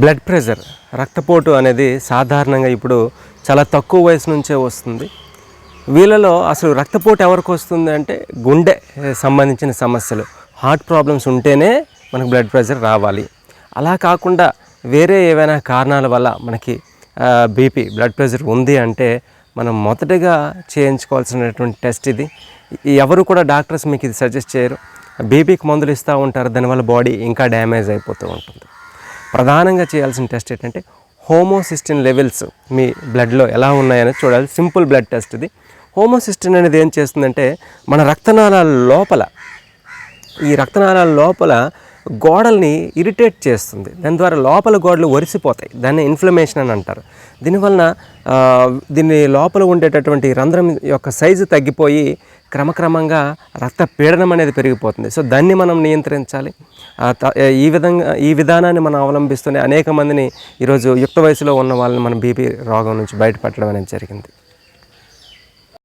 Blood pressure రక్తపోటు అనేది సాధారణంగా ఇప్పుడు చాలా తక్కువ వయసు నుంచే వస్తుంది. వీళ్ళలో అసలు రక్తపోటు ఎవరికి వస్తుంది అంటే గుండె సంబంధించిన సమస్యలు. హార్ట్ ప్రాబ్లమ్స్ ఉంటేనే మనకు బ్లడ్ ప్రెషర్ రావాలి. అలా కాకుండా వేరే ఏవైనా కారణాల వల్ల మనకి బీపీ బ్లడ్ ప్రెషర్ ఉంది అంటే మనం మొదటగా చేయించుకోవాల్సినటువంటి టెస్ట్ ఇది. ఎవరు కూడా డాక్టర్స్ మీకు ఇది సజెస్ట్ చేయరు. బీపీకి మందులు ఇస్తూ ఉంటారు దానివల్ల బాడీ ఇంకా డ్యామేజ్ అయిపోతూ ఉంటుంది. ప్రధానంగా చేయాల్సిన టెస్ట్ ఏంటంటే హోమోసిస్టిన్ లెవెల్స్ మీ బ్లడ్లో ఎలా ఉన్నాయని చూడాలి. సింపుల్ బ్లడ్ టెస్ట్ ఇది. హోమోసిస్టిన్ అనేది ఏం చేస్తుందంటే మన రక్తనాళాల లోపల ఈ రక్తనాళాల లోపల గోడల్ని ఇరిటేట్ చేస్తుంది. దాని ద్వారా లోపల గోడలు ఒరిసిపోతాయి. దాన్ని ఇన్ఫ్లమేషన్ అని అంటారు. దీనివలన దీన్ని దీని లోపల ఉండేటటువంటి రంధ్రం యొక్క సైజు తగ్గిపోయి క్రమక్రమంగా రక్త పీడనం అనేది పెరిగిపోతుంది. సో దాన్ని మనం నియంత్రించాలి. ఈ విధంగా ఈ విధానాన్ని మనం అవలంబిస్తూనే అనేక మందిని ఈరోజు యుక్త వయసులో ఉన్న వాళ్ళని మనం బీపీ రోగం నుంచి బయటపడడం అనేది జరిగింది.